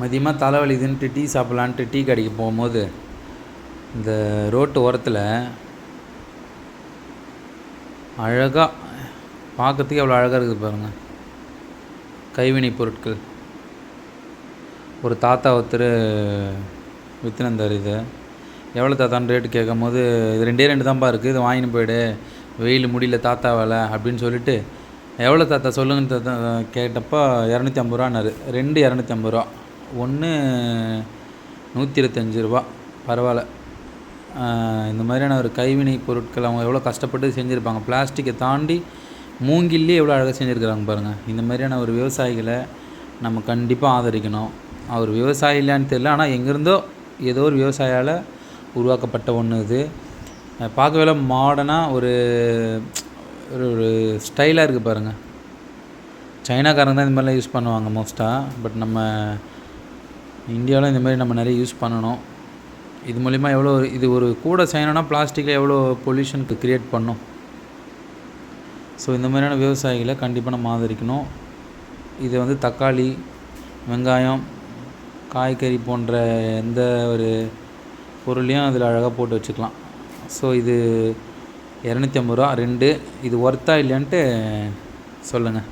மதியமாக தலைவலிதுன்ட்டு tea சாப்பிட்லான்ட்டு tea கடைக்கு போகும்போது இந்த ரோட்டு ஓரத்தில் அழகாக பார்க்கறதுக்கே எவ்வளோ அழகாக இருக்குது பாருங்கள் கைவினை பொருட்கள். ஒரு தாத்தா ஒருத்தர் விற்றுனந்தார் இது. எவ்வளோ தாத்தான்னு ரேட்டு கேட்கும் போது இது ரெண்டே ரெண்டு தான்ப்பா இருக்குது இது வாங்கின்னு போயிடு வெயில் முடியல தாத்தா வேலை அப்படின்னு சொல்லிட்டு எவ்வளோ தாத்தா சொல்லுங்கன்னு தாத்தா கேட்டப்போ இரநூத்தி ஐம்பது ரூபான்னாரு. ரெண்டு இரநூத்தி ஐம்பது ரூபா. ஒன்று நூற்றி இருபத்தஞ்சி ரூபா. பரவாயில்ல. இந்த மாதிரியான ஒரு கைவினை பொருட்கள் அவங்க எவ்வளோ கஷ்டப்பட்டு செஞ்சுருப்பாங்க. பிளாஸ்டிக்கை தாண்டி மூங்கில்லே எவ்வளோ அழகாக செஞ்சுருக்குறாங்க பாருங்கள் இந்த மாதிரியான ஒரு விவசாயிகளை நம்ம கண்டிப்பாக ஆதரிக்கணும். அவர் விவசாயி இல்லையான்னு தெரியல. ஆனால் எங்கேருந்தோ ஏதோ ஒரு விவசாயால் உருவாக்கப்பட்ட ஒன்று இது. அஹ் பார்க்கவே மாடர்னாக ஒரு ஒரு ஒரு ஸ்டைலாக இருக்குது பாருங்கள் சைனாக்காரங்க தான் இந்த மாதிரிலாம் யூஸ் பண்ணுவாங்க மோஸ்ட்டாக பட் நம்ம இந்தியாவில் இந்த மாதிரி நம்ம நிறைய யூஸ் பண்ணணும். இது மூலிமா எவ்வளோ இது ஒரு கூட செய்யணும்னா பிளாஸ்டிக்கில் எவ்வளோ பொல்யூஷனுக்கு க்ரியேட் பண்ணும். ஸோ இந்த மாதிரியான விவசாயிகளை கண்டிப்பாக நம்ம ஆதரிக்கணும். இது வந்து தக்காளி வெங்காயம் காய்கறி போன்ற எந்த ஒரு பொருளையும் அதில் அழகாக போட்டு வச்சுக்கலாம். ஸோ இது இரநூத்தி ஐம்பது ரூபா ரெண்டு இது ஒர்த்தா இல்லையான்ட்டு சொல்லுங்கள்